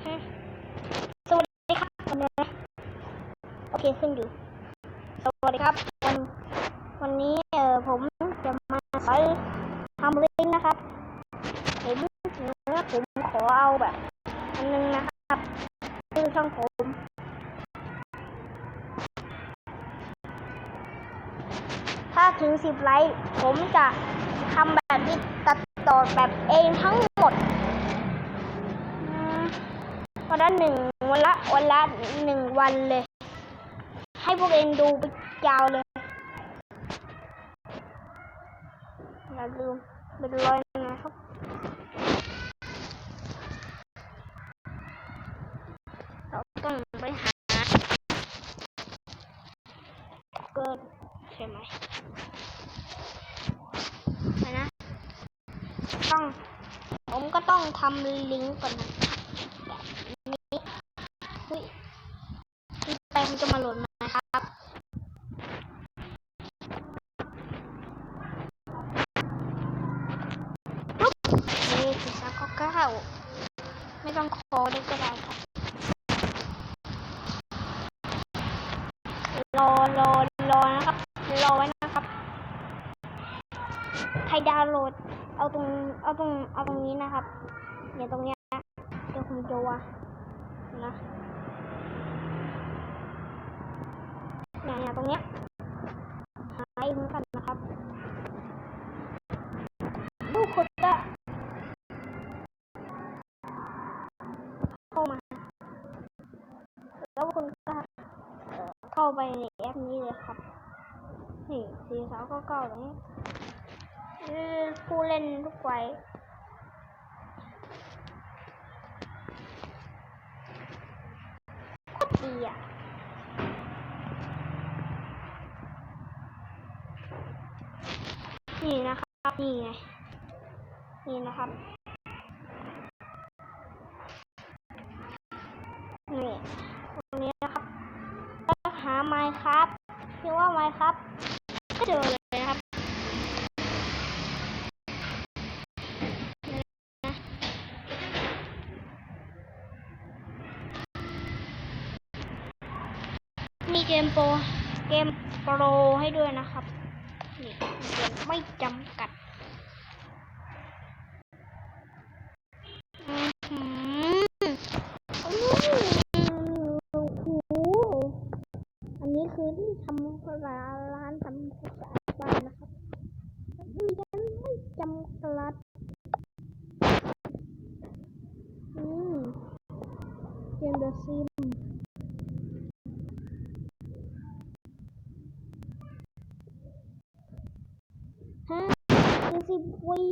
สวัสดีครับวันนี้โอเคขึ้นอยู่ สวัสดีครับ วันวันนี้เออผมจะมาสอนทำลิงก์นะครับเห็นเนื้อผมขอเอาแบบอันนึงนะครับชื่อช่องผมถ้าถึงสิบไลค์ผมจะทำแบบนี้ตัดต่อแบบเองทั้งหมด วันละหนึ่งวันละวันละหนึ่งวันเลย ให้พวกเองดูไปยาวเลยอย่าลืมเป็นร้อยนะครับเราต้องไปหาเกิดใช่ไหมไปนะ ต้อง ผมก็ต้องทำลิงก์ก่อนนะแบบนี้อุ้ยที่ไป มันจะมาโหลดมาครับปุ๊บเอ๊สี่สามเก้าเก้าไม่ต้องคอได้ก็ได้ครับรอรอรอนะครับ รอไว้นะครับ ใครดาวน์โหลด เอาตรง เอาตรง เอาตรงนี้นะครับอย่าตรงเนี้ยนะเดี๋ยวผมจะวานะ เนี่ยเนี่ยตรงเนี้ยหาอีกเหมือนกันนะครับลูกคนก็เข้ามา แล้วคุณก็เข้าไปในแอปนี้เลยครับ นี่สี่สาวเก้าเก้าตรงนี้ผู้เล่นทุกไวัยโคตรดีอะ นี่นะครับนี่ไงนี่นะครับนี่ตรงนี้นะครับหาไมค์ครับพี่ว่าไมค์ครับก็เจอเลยครับมีเกมโปรเกมโปรให้ด้วยนะครับ นี่เกมไม่จำกัดอือหืออันนี้คือที่ทำร้านร้านทำความสะอาดบ้านนะครับมีกันไม่จำกัดอืมเกมเดอะซิม ฮะคือ สิบวี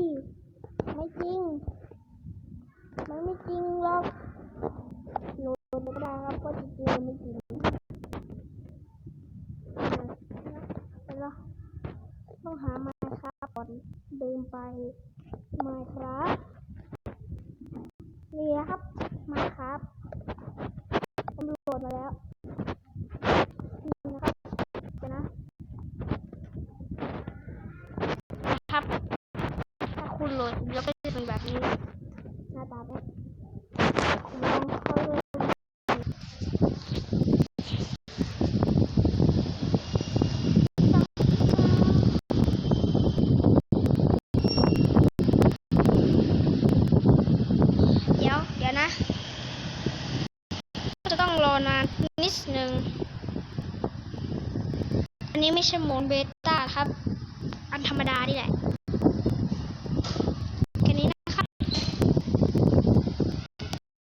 ไม่จริง มันไม่จริงหรอกโหลดไม่ได้ครับเพราะจริงไม่จริงไปแล้วต้องหามค์ครับก่อนเดินไปมค์ครับนี่นะครับมค์ครับผมโหลดมาแล้วนี่นะครับเดี๋ยวนะ นะครับ ถ้าคุณโหลดแล้วก็จะเป็นแบบนี้ หน้าตาแบบคุณลองเข้าเลยเดี๋ยว เดี๋ยวนะ จะต้องรอนานนิดนึ งอันนี้ไม่ใช่โหมดเบต้าครับ อันธรรมดานี่แหละ